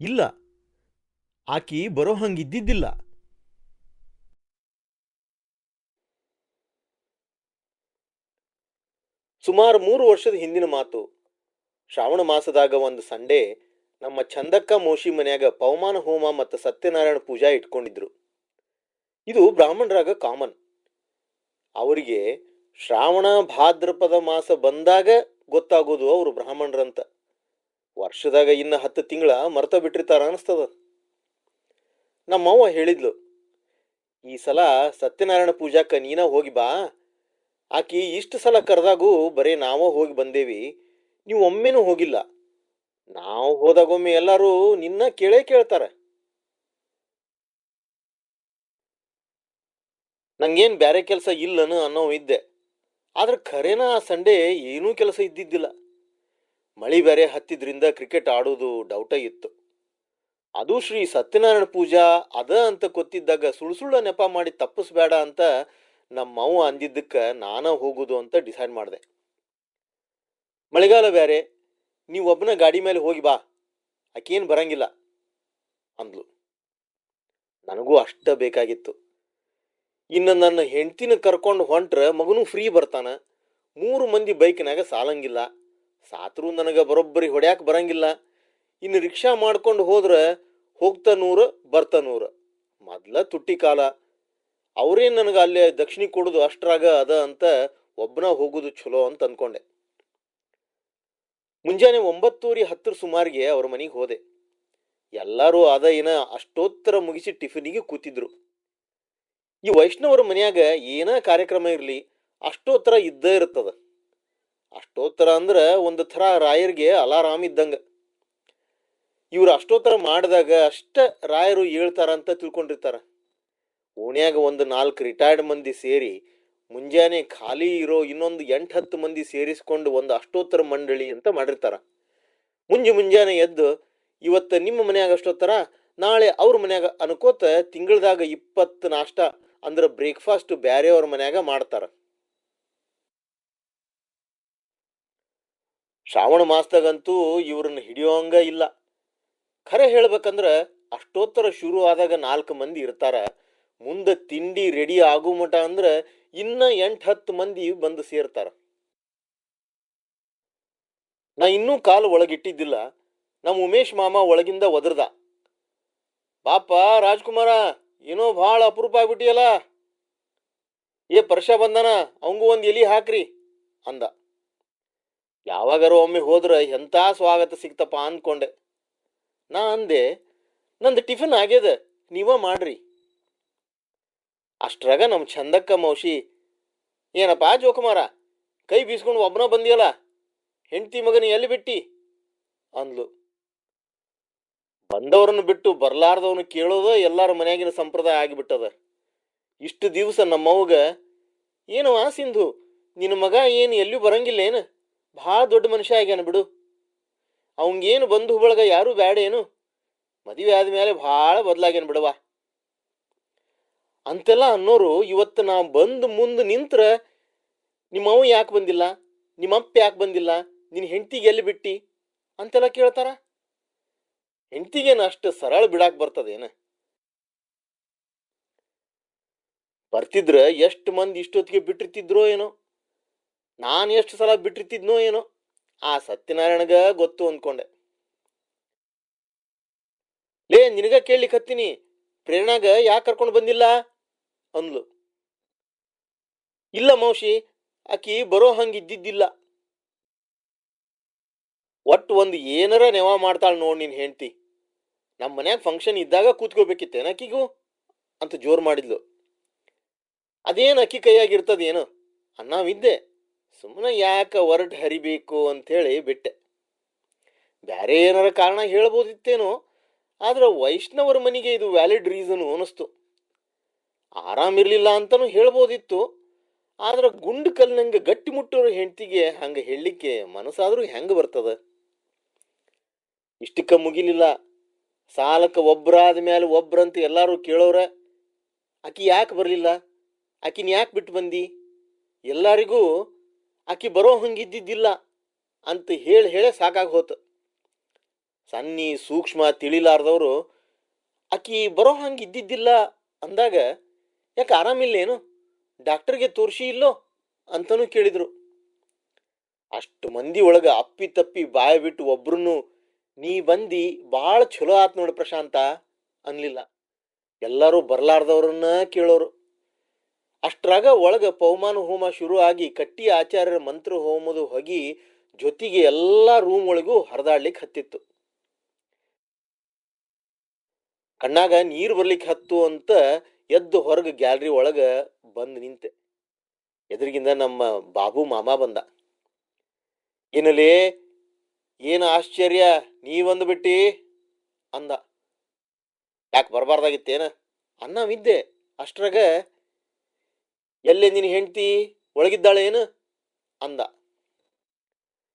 ಇಲ್ಲ. ಆಕಿ ಬರೋ ಹಂಗಿದ್ದಿದ್ದಿಲ್ಲ. ಸುಮಾರು ಮೂರು ವರ್ಷದ ಹಿಂದಿನ ಮಾತು. ಶ್ರಾವಣ ಮಾಸದಾಗ ಒಂದು ಸಂಡೇ ನಮ್ಮ ಚಂದಕ್ಕ ಮೋಶಿ ಮನ್ಯಾಗ ಪವಮಾನ ಹೋಮ ಮತ್ತು ಸತ್ಯನಾರಾಯಣ ಪೂಜಾ ಇಟ್ಕೊಂಡಿದ್ರು. ಇದು ಬ್ರಾಹ್ಮಣರಾಗ ಕಾಮನ್. ಅವರಿಗೆ ಶ್ರಾವಣ ಭಾದ್ರಪದ ಮಾಸ ಬಂದಾಗ ಗೊತ್ತಾಗೋದು ಅವರು ಬ್ರಾಹ್ಮಣರಂತ. ವರ್ಷದಾಗ ಇನ್ನು ಹತ್ತು ತಿಂಗಳ ಮರ್ತ ಬಿಟ್ಟಿರ್ತಾರ ಅನಿಸ್ತದ. ನಮ್ಮವ್ವ ಹೇಳಿದ್ಲು, ಈ ಸಲ ಸತ್ಯನಾರಾಯಣ ಪೂಜಾಕ್ಕ ನೀನ ಹೋಗಿ ಬಾ, ಆಕಿ ಇಷ್ಟು ಸಲ ಕರೆದಾಗೂ ಬರೀ ನಾವೇ ಹೋಗಿ ಬಂದೇವಿ, ನೀವು ಒಮ್ಮೆನೂ ಹೋಗಿಲ್ಲ. ನಾವು ಹೋದಾಗೊಮ್ಮೆ ಎಲ್ಲರೂ ನಿನ್ನ ಕೇಳೇ ಕೇಳ್ತಾರೆ. ನಂಗೇನು ಬ್ಯಾರೆ ಕೆಲಸ ಇಲ್ಲನು ಅನ್ನೋ ಇದ್ದೆ, ಆದ್ರೆ ಖರೇನ ಆ ಸಂಡೇ ಏನೂ ಕೆಲಸ ಇದ್ದಿದ್ದಿಲ್ಲ. ಮಳಿ ಬೇರೆ ಹತ್ತಿದ್ರಿಂದ ಕ್ರಿಕೆಟ್ ಆಡೋದು ಡೌಟ ಇತ್ತು. ಅದು ಶ್ರೀ ಸತ್ಯನಾರಾಯಣ ಪೂಜಾ ಅದ ಅಂತ ಗೊತ್ತಿದ್ದಾಗ ಸುಳ್ಳು ಸುಳ್ಳು ನೆಪ ಮಾಡಿ ತಪ್ಪಿಸ್ಬೇಡ ಅಂತ ನಮ್ಮವ್ವ ಅಂದಿದ್ದಕ್ಕೆ ನಾನೇ ಹೋಗೋದು ಅಂತ ಡಿಸೈಡ್ ಮಾಡಿದೆ. ಮಳೆಗಾಲ ಬೇರೆ ನೀವು ಒಬ್ಬನ ಗಾಡಿ ಮೇಲೆ ಹೋಗಿ ಬಾ, ಆಕೇನು ಬರಂಗಿಲ್ಲ ಅಂದ್ಲು. ನನಗೂ ಅಷ್ಟ ಬೇಕಾಗಿತ್ತು. ಇನ್ನು ನನ್ನ ಹೆಂಡ್ತಿನ ಕರ್ಕೊಂಡು ಹೊಂಟ್ರೆ ಮಗನೂ ಫ್ರೀ ಬರ್ತಾನೆ, ಮೂರು ಮಂದಿ ಬೈಕ್ನಾಗ ಸಾಲಂಗಿಲ್ಲ. ಸಾತ್ರು ನನಗೆ ಬರೋಬ್ಬರಿ ಹೊಡ್ಯಾಕೆ ಬರಂಗಿಲ್ಲ. ಇನ್ನು ರಿಕ್ಷಾ ಮಾಡ್ಕೊಂಡು ಹೋದ್ರೆ ಹೋಗ್ತಾ ನೂರು, ಬರ್ತಾ ನೂರು. ಮೊದ್ಲ ತುಟ್ಟಿ ಕಾಲ. ಅವರೇನು ನನಗೆ ಅಲ್ಲೇ ದಕ್ಷಿಣಿ ಕೊಡೋದು ಅಷ್ಟರಾಗ ಅದ ಅಂತ ಒಬ್ಬನ ಹೋಗೋದು ಚಲೋ ಅಂತ ಅಂದ್ಕೊಂಡೆ ಮುಂಜಾನೆ ಒಂಬತ್ತೂರಿ ಹತ್ತರ ಸುಮಾರಿಗೆ ಅವ್ರ ಮನೆಗೆ ಹೋದೆ. ಎಲ್ಲರೂ ಅದ ಏನ ಅಷ್ಟೋತ್ತರ ಮುಗಿಸಿ ಟಿಫಿನಿಗೆ ಕೂತಿದ್ರು. ಈ ವೈಷ್ಣವರ ಮನೆಯಾಗ ಏನ ಕಾರ್ಯಕ್ರಮ ಇರಲಿ, ಅಷ್ಟೋತ್ತರ ಇದ್ದೇ ಇರ್ತದ. ಅಷ್ಟೋತ್ತರ ಅಂದ್ರೆ ಒಂದು ಥರ ರಾಯರಿಗೆ ಅಲಾರಾಮ್ ಇದ್ದಂಗ. ಇವ್ರು ಅಷ್ಟೋತ್ತರ ಮಾಡಿದಾಗ ಅಷ್ಟ ರಾಯರು ಅಂತ ತಿಳ್ಕೊಂಡಿರ್ತಾರ. ಓಣ್ಯಾಗ ಒಂದು ನಾಲ್ಕು ರಿಟೈರ್ಡ್ ಮಂದಿ ಸೇರಿ ಮುಂಜಾನೆ ಖಾಲಿ ಇರೋ ಇನ್ನೊಂದು ಎಂಟು ಹತ್ತು ಮಂದಿ ಸೇರಿಸ್ಕೊಂಡು ಒಂದು ಅಷ್ಟೋತ್ತರ ಮಂಡಳಿ ಅಂತ ಮಾಡಿರ್ತಾರ. ಮುಂಜೆ ಮುಂಜಾನೆ ಎದ್ದು ಇವತ್ತು ನಿಮ್ಮ ಮನ್ಯಾಗ ಅಷ್ಟೋತ್ತರ ನಾಳೆ ಅವ್ರ ಮನ್ಯಾಗ ಅನ್ಕೋತ ತಿಂಗಳದಾಗ ಇಪ್ಪತ್ತು ನಾಷ್ಟ ಅಂದ್ರೆ ಬ್ರೇಕ್ಫಾಸ್ಟ್ ಬ್ಯಾರೆಯವ್ರ ಮನ್ಯಾಗ ಮಾಡ್ತಾರ. ಶ್ರಾವಣ ಮಾಸದಾಗಂತೂ ಇವ್ರನ್ನ ಹಿಡಿಯೋಂಗ ಇಲ್ಲ. ಖರೆ ಹೇಳ್ಬೇಕಂದ್ರೆ ಅಷ್ಟೋತ್ತರ ಶುರು ಆದಾಗ ನಾಲ್ಕು ಮಂದಿ ಇರ್ತಾರ. ಮುಂದೆ ತಿಂಡಿ ರೆಡಿ ಆಗು ಮಟ ಅಂದ್ರೆ ಇನ್ನ ಎಂಟು ಹತ್ತು ಮಂದಿ ಬಂದು ಸೇರ್ತಾರ. ನಾ ಇನ್ನೂ ಕಾಲು ಒಳಗಿಟ್ಟಿದ್ದಿಲ್ಲ. ನಮ್ಮ ಉಮೇಶ್ ಮಾಮ ಒಳಗಿಂದ ಒದರ್ದ. ಬಾಪ ರಾಜ್ಕುಮಾರ, ಏನೋ ಭಾಳ ಅಪರೂಪ ಆಗ್ಬಿಟ್ಟಿಯಲ್ಲ. ಏ ಪರ್ಷ ಬಂದನ, ಅವಂಗೂ ಒಂದು ಎಲಿ ಹಾಕ್ರಿ, ಅಂದ. ಯಾವಾಗಾರ ಒಮ್ಮೆ ಹೋದ್ರೆ ಎಂಥ ಸ್ವಾಗತ ಸಿಕ್ತಪ್ಪ ಅಂದ್ಕೊಂಡೆ. ನಾ ಅಂದೆ, ನಂದು ಟಿಫಿನ್ ಆಗ್ಯದ, ನೀವ ಮಾಡ್ರಿ. ಅಷ್ಟ್ರಾಗ ನಮ್ಮ ಚಂದಕ್ಕ ಮೌಶಿ, ಏನಪ್ಪ ಜೋಕುಮಾರ, ಕೈ ಬೀಸ್ಕೊಂಡು ಒಬ್ಬನ ಬಂದಿಯಲ್ಲ, ಹೆಂಡತಿ ಮಗನ ಎಲ್ಲಿ ಬಿಟ್ಟಿ? ಅಂದ್ಲು. ಬಂದವ್ರನ್ನ ಬಿಟ್ಟು ಬರ್ಲಾರ್ದವನು ಕೇಳೋದು ಎಲ್ಲಾರ ಮನೆಯಾಗಿನ ಸಂಪ್ರದಾಯ ಆಗಿಬಿಟ್ಟದ. ಇಷ್ಟು ದಿವಸ ನಮ್ಮವ್ಗ ಏನವ ಸಿಂಧು, ನಿನ್ನ ಮಗ ಏನು ಎಲ್ಲಿಯೂ ಬರಂಗಿಲ್ಲ ಏನು ಭಾಳ ದೊಡ್ಡ ಮನುಷ್ಯ ಆಗ್ಯಾನ ಬಿಡು. ಅವಂಗೇನು ಬಂಧು ಬಳಗ ಯಾರೂ ಬ್ಯಾಡ ಏನು ಮದುವೆ ಆದಮೇಲೆ ಭಾಳ ಬದಲಾಗ್ಯಾನ ಬಿಡವ ಅಂತೆಲ್ಲ ಅನ್ನೋರು ಇವತ್ತು ನಾ ಬಂದು ಮುಂದೆ ನಿಂತ್ರ ನಿಮ್ಮವ ಯಾಕೆ ಬಂದಿಲ್ಲ? ನಿಮ್ಮಪ್ಪ ಯಾಕೆ ಬಂದಿಲ್ಲ? ನಿನ್ನ ಹೆಂಡತಿಗೆ ಎಲ್ಲಿ ಬಿಟ್ಟಿ? ಅಂತೆಲ್ಲ ಕೇಳ್ತಾರ. ಹೆಂಡತಿಗೇನು ಅಷ್ಟು ಸರಳ ಬಿಡಾಕ್ ಬರ್ತದೇನ? ಬರ್ತಿದ್ರ ಎಷ್ಟು ಮಂದಿ ಇಷ್ಟೊತ್ತಿಗೆ ಬಿಟ್ಟಿರ್ತಿದ್ರೋ ಏನೋ. ನಾನು ಎಷ್ಟು ಸಲ ಬಿಟ್ಟಿರ್ತಿದ್ನೋ ಏನೋ, ಆ ಸತ್ಯನಾರಾಯಣಗ ಗೊತ್ತು ಅಂದ್ಕೊಂಡೆ ಲೇ, ನಿನಗ ಕೇಳ್ಲಿಕ್ಕೆ ಪ್ರೇರಣಾಗ ಯಾಕೆ ಕರ್ಕೊಂಡು ಬಂದಿಲ್ಲ? ಅಂದ್ಲು. ಇಲ್ಲ ಮೌಶಿ ಆಕಿ ಬರೋ ಹಂಗಿದ್ದಿದ್ದಿಲ್ಲ. ಒಟ್ಟು ಒಂದು ಏನಾರ ನೆವ ಮಾಡ್ತಾಳ ನೋಡ್ ನೀನು ಹೆಂಡ್ತಿ. ನಮ್ಮ ಮನ್ಯಾಗ ಫಂಕ್ಷನ್ ಇದ್ದಾಗ ಕೂತ್ಕೋಬೇಕಿತ್ತೇನ ಆಕಿಗೂ? ಅಂತ ಜೋರು ಮಾಡಿದ್ಲು. ಅದೇನು ಅಕ್ಕಿ ಕೈಯಾಗಿರ್ತದೇನು? ಅನ್ನವಿದ್ದೆ ಸುಮ್ಮನೆ ಯಾಕೆ ಹೊರಟು ಹರಿಬೇಕು ಅಂಥೇಳಿ ಬಿಟ್ಟೆ. ಬೇರೆ ಏನಾರ ಕಾರಣ ಹೇಳ್ಬೋದಿತ್ತೇನೋ, ಆದರೆ ವೈಷ್ಣವರ ಮನೆಗೆ ಇದು ವ್ಯಾಲಿಡ್ ರೀಸನು ಅನ್ನಿಸ್ತು. ಆರಾಮಿರಲಿಲ್ಲ ಅಂತಲೂ ಹೇಳ್ಬೋದಿತ್ತು, ಆದ್ರೆ ಗುಂಡು ಕಲ್ಲಿನಂಗೆ ಗಟ್ಟಿ ಮುಟ್ಟೋರು ಹೆಂಡತಿಗೆ ಹಂಗೆ ಹೇಳಲಿಕ್ಕೆ ಮನಸ್ಸಾದರೂ ಹೆಂಗೆ ಬರ್ತದೆ? ಇಷ್ಟಕ್ಕೆ ಮುಗಿಲಿಲ್ಲ. ಸಾಲಕ್ಕೆ ಒಬ್ಬರಾದ ಮೇಲೆ ಒಬ್ಬರಂತ ಎಲ್ಲರೂ ಕೇಳೋರ, ಆಕಿ ಯಾಕೆ ಬರಲಿಲ್ಲ? ಆಕಿನ ಯಾಕೆ ಬಿಟ್ಟು ಬಂದಿ? ಎಲ್ಲರಿಗೂ ಆಕಿ ಬರೋ ಹಂಗಿದ್ದಿದ್ದಿಲ್ಲ ಅಂತ ಹೇಳಿ ಹೇಳೇ ಸಾಕಾಗಿ ಹೋತು. ಸನ್ನಿ ಸೂಕ್ಷ್ಮ ತಿಳಿಲಾರ್ದವರು, ಆಕಿ ಬರೋ ಹಂಗೆ ಇದ್ದಿದ್ದಿಲ್ಲ ಅಂದಾಗ ಯಾಕೆ ಆರಾಮಿಲ್ಲೇನು ಡಾಕ್ಟರ್ಗೆ ತೋರಿಸಿ ಇಲ್ಲೋ? ಅಂತನೂ ಕೇಳಿದರು. ಅಷ್ಟು ಮಂದಿ ಒಳಗ ಅಪ್ಪಿ ತಪ್ಪಿ ಬಾಯ ಬಿಟ್ಟು ಒಬ್ರು ನೀ ಬಂದು ಭಾಳ ಚಲೋ ಆತ್ ನೋಡಿ ಪ್ರಶಾಂತ ಅನ್ಲಿಲ್ಲ. ಎಲ್ಲರೂ ಬರಲಾರ್ದವ್ರನ್ನ ಕೇಳೋರು. ಅಷ್ಟ್ರಾಗ ಒಳಗ ಪೌಮಾನ ಹೋಮ ಶುರು ಆಗಿ ಕಟ್ಟಿ ಆಚಾರ್ಯರ ಮಂತ್ರ ಹೋಮದು ಹೊಗಿ ಜೊತೆಗೆ ಎಲ್ಲ ರೂಮ್ ಒಳಗೂ ಹರಿದಾಡ್ಲಿಕ್ಕೆ ಹತ್ತಿತ್ತು. ಕಣ್ಣಾಗ ನೀರು ಬರ್ಲಿಕ್ಕೆ ಹತ್ತು ಅಂತ ಎದ್ದು ಹೊರಗೆ ಗ್ಯಾಲರಿ ಒಳಗ ಬಂದು ನಿಂತೆ. ಎದುರಿಗಿಂದ ನಮ್ಮ ಬಾಬು ಮಾಮ ಬಂದ. ಏನಲೇ, ಏನು ಆಶ್ಚರ್ಯ ನೀ ಬಂದ್ಬಿಟ್ಟಿ ಅಂದ. ಯಾಕೆ ಬರಬಾರ್ದಾಗಿತ್ತೇನ? ಅನ್ನವಿದ್ದೆ ಅಷ್ಟ್ರಾಗ ಎಲ್ಲೇ ನಿನ್ನ ಹೆಂಡ್ತಿ ಒಳಗಿದ್ದಾಳೆ ಏನು? ಅಂದ.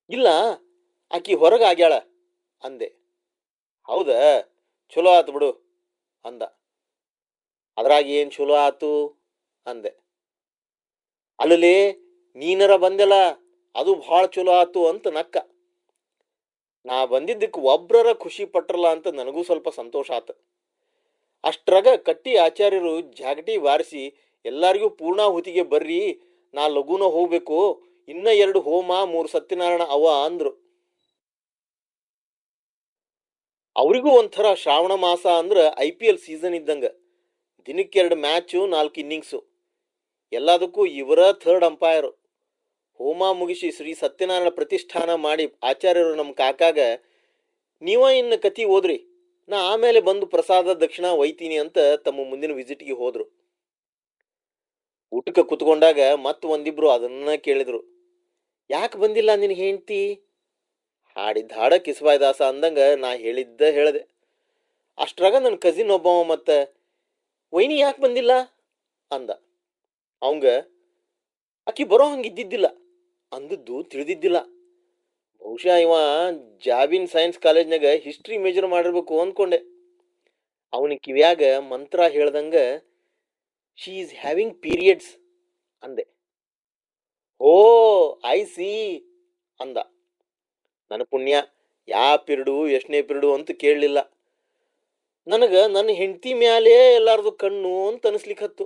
ಇಲ್ಲ, ಆಕಿ ಹೊರಗೆ ಆಗ್ಯಾಳ, ಅಂದೆ. ಹೌದಾ, ಚಲೋ ಆತು ಬಿಡು, ಅಂದ. ಅದ್ರಾಗ ಏನು ಚಲೋ ಆತು? ಅಂದೆ. ಅಲ್ಲಲ್ಲಿ ನೀನರ ಬಂದೆಲ್ಲ ಅದು ಭಾಳ ಚಲೋ ಆತು ಅಂತ ನಕ್ಕ. ನಾ ಬಂದಿದ್ದಕ್ಕೆ ಒಬ್ರರ ಖುಷಿ ಪಟ್ರಲ್ಲ ಅಂತ ನನಗೂ ಸ್ವಲ್ಪ ಸಂತೋಷ ಆತು. ಅಷ್ಟ್ರಾಗ ಕಟ್ಟಿ ಆಚಾರ್ಯರು ಜಾಗಟಿ ಬಾರಿಸಿ ಎಲ್ಲರಿಗೂ ಪೂರ್ಣಾಹುತಿಗೆ ಬರ್ರಿ, ನಾ ಲಘುನ ಹೋಗ್ಬೇಕು, ಇನ್ನ ಎರಡು ಹೋಮ, ಮೂರು ಸತ್ಯನಾರಾಯಣ ಅವ ಅಂದ್ರು. ಅವರಿಗೂ ಒಂಥರ ಶ್ರಾವಣ ಮಾಸ ಅಂದ್ರೆ ಐ ಪಿ ಎಲ್ ಸೀಸನ್ ಇದ್ದಂಗೆ. ದಿನಕ್ಕೆ ಎರಡು ಮ್ಯಾಚು, ನಾಲ್ಕು ಇನ್ನಿಂಗ್ಸು. ಎಲ್ಲದಕ್ಕೂ ಇವರ ಥರ್ಡ್ ಅಂಪೈರು ಹೋಮ ಮುಗಿಸಿ ಶ್ರೀ ಸತ್ಯನಾರಾಯಣ ಪ್ರತಿಷ್ಠಾನ ಮಾಡಿ ಆಚಾರ್ಯರು ನಮ್ಮ ಕಾಕಾಗ, ನೀವ ಇನ್ನ ಕತಿ ಓದ್ರಿ, ನಾ ಆಮೇಲೆ ಬಂದು ಪ್ರಸಾದ, ದಕ್ಷಿಣ ಒಯ್ತೀನಿ ಅಂತ ತಮ್ಮ ಮುಂದಿನ ವಿಸಿಟ್ಗೆ ಹೋದ್ರು. ಊಟಕ್ಕೆ ಕುತ್ಕೊಂಡಾಗ ಮತ್ತೆ ಒಂದಿಬ್ರು ಅದನ್ನ ಕೇಳಿದ್ರು. ಯಾಕೆ ಬಂದಿಲ್ಲ ನಿನ್ ಹೆಂಡ್ತಿ? ಹಾಡಿದ್ದ ಹಾಡ ಕಿಸ್ಬಾಯ್ ದಾಸ ಅಂದಂಗ ನಾ ಹೇಳಿದ್ದ ಹೇಳದೆ. ಅಷ್ಟ್ರಾಗ ನನ್ನ ಕಸಿನ್ ಒಬ್ಬವ ಮತ್ತೆ ವೈನಿ ಯಾಕೆ ಬಂದಿಲ್ಲ? ಅಂದ. ಅವಂಗ ಆಕಿ ಬರೋ ಹಂಗೆ ಇದ್ದಿದ್ದಿಲ್ಲ ಅಂದದ್ದು ತಿಳಿದಿದ್ದಿಲ್ಲ. ಬಹುಶಃ ಇವ ಜಾಬಿನ್ ಸೈನ್ಸ್ ಕಾಲೇಜ್ನಾಗ ಹಿಸ್ಟ್ರಿ ಮೇಜರ್ ಮಾಡಿರ್ಬೇಕು ಅಂದ್ಕೊಂಡೆ ಅವನ ಕಿವ್ಯಾಗ ಮಂತ್ರ ಹೇಳ್ದಂಗ ಶಿ ಈಸ್ ಹ್ಯಾವಿಂಗ್ ಪೀರಿಯಡ್ಸ್ ಅಂದೆ. ಓ ಐ ಸಿ ಅಂದ. ನನ್ನ ಪುಣ್ಯ ಯಾವ ಪಿರಿಡು, ಎಷ್ಟನೇ ಪಿರಿಡು ಅಂತ ಕೇಳಲಿಲ್ಲ. ನನಗೆ ನನ್ನ ಹೆಂಡತಿ ಮ್ಯಾಲೆ ಎಲ್ಲಾರ್ದು ಕಣ್ಣು ಅಂತ ಅನಿಸ್ಲಿಕ್ಕೆ ಹತ್ತು.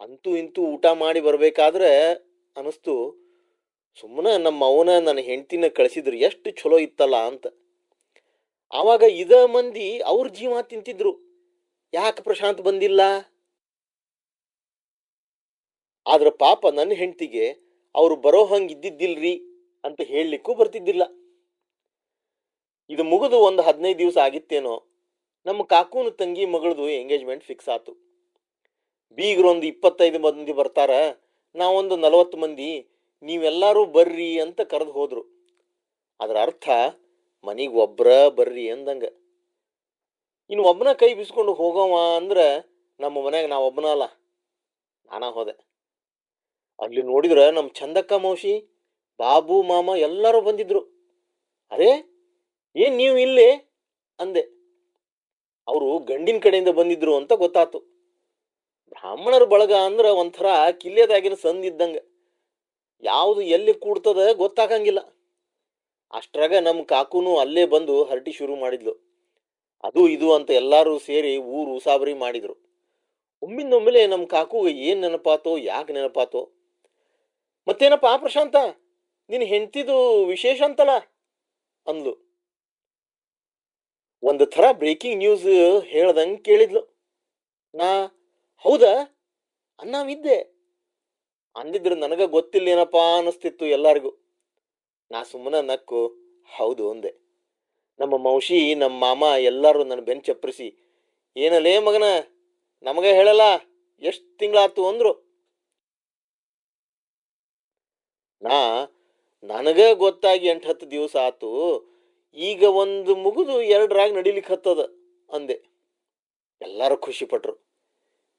ಅಂತೂ ಇಂತೂ ಊಟ ಮಾಡಿ ಬರಬೇಕಾದ್ರೆ ಅನಿಸ್ತು ಸುಮ್ಮನೆ ನಮ್ಮ ಅವನ ನನ್ನ ಹೆಂಡ್ತಿನ ಕಳಿಸಿದ್ರು, ಎಷ್ಟು ಚಲೋ ಇತ್ತಲ್ಲ ಅಂತ. ಆವಾಗ ಇದ ಮಂದಿ ಅವ್ರ ಜೀವ ತಿಂತಿದ್ರು. ಯಾಕೆ ಪ್ರಶಾಂತ್ ಬಂದಿಲ್ಲ? ಆದ್ರ ಪಾಪ ನನ್ನ ಹೆಂಡತಿಗೆ ಅವರು ಬರೋ ಹಂಗೆ ಇದ್ದಿದ್ದಿಲ್ರಿ ಅಂತ ಹೇಳಲಿಕ್ಕೂ ಬರ್ತಿದ್ದಿಲ್ಲ. ಇದು ಮುಗಿದು ಒಂದು ಹದಿನೈದು ದಿವಸ ಆಗಿತ್ತೇನೋ, ನಮ್ಮ ಕಾಕೂನ ತಂಗಿ ಮಗಳದು ಎಂಗೇಜ್ಮೆಂಟ್ ಫಿಕ್ಸ್ ಆತು. ಬೀಗರು ಒಂದು ಇಪ್ಪತ್ತೈದು ಮಂದಿ ಬರ್ತಾರ, ನಾವೊಂದು ನಲವತ್ತು ಮಂದಿ, ನೀವೆಲ್ಲರೂ ಬರ್ರಿ ಅಂತ ಕರೆದು ಹೋದರು. ಅದರ ಅರ್ಥ, ಮನೆಗೆ ಒಬ್ಬರ ಬರ್ರಿ ಅಂದಂಗ. ಇನ್ನು ಒಬ್ಬನ ಕೈ ಬಿಸ್ಕೊಂಡು ಹೋಗೋವ ಅಂದ್ರೆ ನಮ್ಮ ಮನೆಗೆ ನಾ ಒಬ್ಬನ ಅಲ್ಲ ನಾನಾ ಹೋದೆ. ಅಲ್ಲಿ ನೋಡಿದ್ರೆ ನಮ್ಮ ಚಂದಕ್ಕ ಮೌಸಿ ಬಾಬು, ಮಾಮ ಎಲ್ಲರೂ ಬಂದಿದ್ರು. ಅರೇ, ಏನ್ ನೀವು ಇಲ್ಲೇ? ಅಂದೆ. ಅವರು ಗಂಡಿನ ಕಡೆಯಿಂದ ಬಂದಿದ್ರು ಅಂತ ಗೊತ್ತಾತು. ಬ್ರಾಹ್ಮಣರ ಬಳಗ ಅಂದ್ರೆ ಒಂಥರ ಕಿಲ್ಲೆದಾಗಿನ ಸಂದಿದ್ದಂಗೆ ಯಾವುದು ಎಲ್ಲಿ ಕೂಡ್ತದ ಗೊತ್ತಾಗಂಗಿಲ್ಲ. ಅಷ್ಟರಾಗ ನಮ್ಮ ಕಾಕೂನು ಅಲ್ಲೇ ಬಂದು ಹರಟಿ ಶುರು ಮಾಡಿದ್ಲು. ಅದು ಇದು ಅಂತ ಎಲ್ಲರೂ ಸೇರಿ ಊರು ಉಸಾಬರಿ ಮಾಡಿದ್ರು. ಒಮ್ಮಿಂದೊಮ್ಮೆಲೆ ನಮ್ಮ ಕಾಕು ಏನು ನೆನಪಾತೋ, ಯಾಕೆ ನೆನಪಾತೋ ಮತ್ತೇನಪ್ಪ ಪ್ರಶಾಂತ? ನಿನ್ನ ಹೆಂಡ್ತಿದು ವಿಶೇಷ ಅಂತಲ್ಲ? ಅಂದ್ಲು. ಒಂದು ಥರ ಬ್ರೇಕಿಂಗ್ ನ್ಯೂಸ್ ಹೇಳ್ದಂಗೆ ಕೇಳಿದ್ಲು. ನಾ, ಹೌದಾ? ಅನ್ನಾವಿದ್ದೆ ಅಂದಿದ್ರೆ ನನಗ ಗೊತ್ತಿಲ್ಲೇನಪ್ಪ ಅನ್ನಿಸ್ತಿತ್ತು ಎಲ್ಲರಿಗೂ. ನಾ ಸುಮ್ಮನೆ ನಕ್ಕು, ಹೌದು ಅಂದೆ. ನಮ್ಮ ಮೌಷಿ ನಮ್ಮ ಮಾಮ ಎಲ್ಲರೂ ನನ್ನ ಬೆನ್ ಚಪ್ಪರಿಸಿ ಏನಲೇ ಮಗನ, ನಮಗೆ ಹೇಳಲ್ಲ, ಎಷ್ಟು ತಿಂಗಳಾತು? ಅಂದ್ರು. ನಾ ನನಗೆ ಗೊತ್ತಾಗಿ ಎಂಟು ಹತ್ತು ದಿವಸ ಆತು, ಈಗ ಒಂದು ಮುಗಿದು ಎರಡರಾಗ ನಡಿಲಿಕ್ಕೆ ಹತ್ತದ ಅಂದೆ. ಎಲ್ಲರೂ ಖುಷಿಪಟ್ರು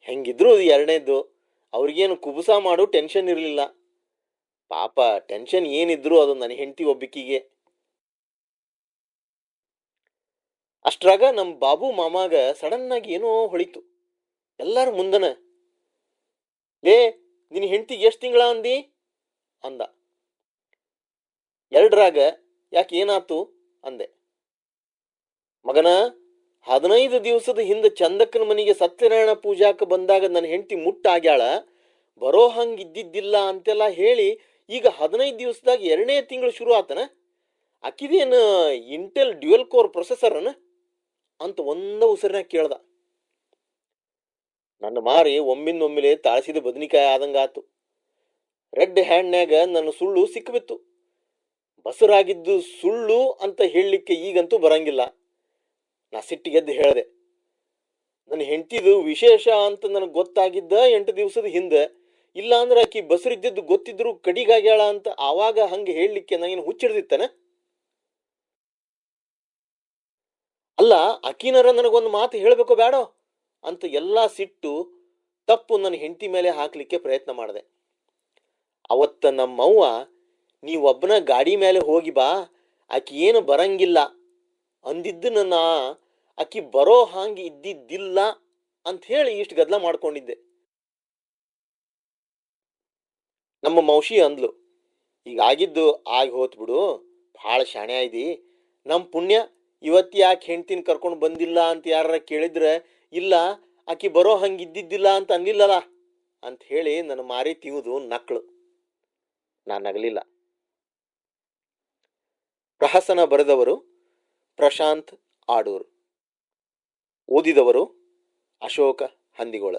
ಹೆಂಗಿದ್ರು ಅದು ಎರಡನೇದು ಅವ್ರಿಗೇನು ಕುಬುಸ ಮಾಡು ಟೆನ್ಷನ್ ಇರಲಿಲ್ಲ. ಪಾಪ ಟೆನ್ಷನ್ ಏನಿದ್ರು ಅದು ನನ್ನ ಹೆಂಡತಿ ಒಬ್ಬಿಕಿಗೆ. ಅಷ್ಟ್ರಾಗ ನಮ್ಮ ಬಾಬು ಮಾಮಾಗ ಸಡನ್ನಾಗಿ ಏನೋ ಹೊಳಿತು. ಎಲ್ಲರೂ ಮುಂದನ, ಲೇ, ನಿನ್ನ ಹೆಂಡತಿಗೆ ಎಷ್ಟು ತಿಂಗಳ ಅಂದಿ? ಅಂದ. ಎರಡರಾಗ ಯಾಕೆ ಏನಾತು? ಅಂದೆ. ಮಗನ, ಹದಿನೈದು ದಿವಸದ ಹಿಂದೆ ಚಂದಕ್ಕನ ಮನೆಗೆ ಸತ್ಯನಾರಾಯಣ ಪೂಜಾಕ್ಕೆ ಬಂದಾಗ ನನ್ನ ಹೆಂಡತಿ ಮುಟ್ಟಾಗ್ಯಾಳ, ಬರೋ ಹಂಗೆ ಇದ್ದಿದ್ದಿಲ್ಲ ಅಂತೆಲ್ಲ ಹೇಳಿ ಈಗ ಹದಿನೈದು ದಿವಸದಾಗ ಎರಡನೇ ತಿಂಗಳು ಶುರು ಆತನ? ಅಕ್ಕಿದೇನು ಇಂಟೆಲ್ ಡ್ಯುಯಲ್ ಕೋರ್ ಪ್ರೊಸೆಸರನ? ಅಂತ ಒಂದ ಉಸಿರಿನಾಗ ಕೇಳ್ದ. ನನ್ನ ಮಾರಿ ಒಮ್ಮಿಂದೊಮ್ಮಿಲೆ ತಾಳಸಿದ ಬದನಿಕಾಯಿ ಆದಂಗಾತು. ರೆಡ್ ಹ್ಯಾಂಡ್ನ್ಯಾಗ ನನ್ನ ಸುಳ್ಳು ಸಿಕ್ಕಿಬಿತ್ತು ಬಸರಾಗಿದ್ದು ಸುಳ್ಳು ಅಂತ ಹೇಳಲಿಕ್ಕೆ ಈಗಂತೂ ಬರಂಗಿಲ್ಲ. ನಾ ಸಿಟ್ಟಿಗೆದ್ದು ಹೇಳಿದೆ. ನನ್ನ ಹೆಂಡತಿದು ವಿಶೇಷ ಅಂತ ನನಗೆ ಗೊತ್ತಾಗಿದ್ದ ಎಂಟು ದಿವಸದ ಹಿಂದೆ, ಇಲ್ಲ ಅಂದ್ರೆ ಆಕಿ ಬಸರಿದ್ದದ್ದು ಗೊತ್ತಿದ್ರು ಕಡಿಗಾಗ್ಯಾಳ ಅಂತ ಆವಾಗ ಹಂಗೆ ಹೇಳಲಿಕ್ಕೆ ನನಗೇನು ಹುಚ್ಚಿಡ್ದಿತ್ತಾನೆ? ಅಲ್ಲ ಅಕಿನರ ನನಗೊಂದು ಮಾತು ಹೇಳಬೇಕು ಬೇಡೋ ಅಂತ ಎಲ್ಲ ಸಿಟ್ಟು ತಪ್ಪು ನನ್ನ ಹೆಂಡತಿ ಮೇಲೆ ಹಾಕಲಿಕ್ಕೆ ಪ್ರಯತ್ನ ಮಾಡಿದೆ. ಅವತ್ತ ನಮ್ಮವ್ವ ನೀವೊಬ್ಬನ ಗಾಡಿ ಮೇಲೆ ಹೋಗಿ ಬಾ, ಆಕಿ ಏನು ಬರಂಗಿಲ್ಲ. ಅಂದಿದ್ದನ್ನ ನಾ ಆಕಿ ಬರೋ ಹಾಂಗೆ ಇದ್ದಿದ್ದಿಲ್ಲ ಅಂತ ಹೇಳಿ ಇಷ್ಟು ಗದ್ದಲ ಮಾಡ್ಕೊಂಡಿದ್ದೆ. ನಮ್ಮ ಮೌಷಿ ಅಂದ್ಲು, ಈಗ ಆಗಿದ್ದು ಆಗಿ ಹೋತ್ ಬಿಡು, ಭಾಳ ಶಾಣೆ ಆಯ್ದಿ. ನಮ್ಮ ಪುಣ್ಯ ಇವತ್ತು ಯಾಕೆ ಹೆಂಡ್ತಿನ ಕರ್ಕೊಂಡು ಬಂದಿಲ್ಲ ಅಂತ ಯಾರ ಕೇಳಿದ್ರೆ, ಇಲ್ಲ, ಆಕಿ ಬರೋ ಹಂಗೆ ಇದ್ದಿದ್ದಿಲ್ಲ ಅಂತ ಅಂದಿಲ್ಲಲ್ಲ ಅಂತ ಹೇಳಿ ನನ್ನ ಮಾರಿ ತಿವುದು ನಕ್ಳು. ನಾನು ನಗಲಿಲ್ಲ. ಪ್ರಹಸನ ಬರೆದವರು ಪ್ರಶಾಂತ್ ಆಡೂರ್. ಓದಿದವರು ಅಶೋಕ ಹಂದಿಗೋಳ.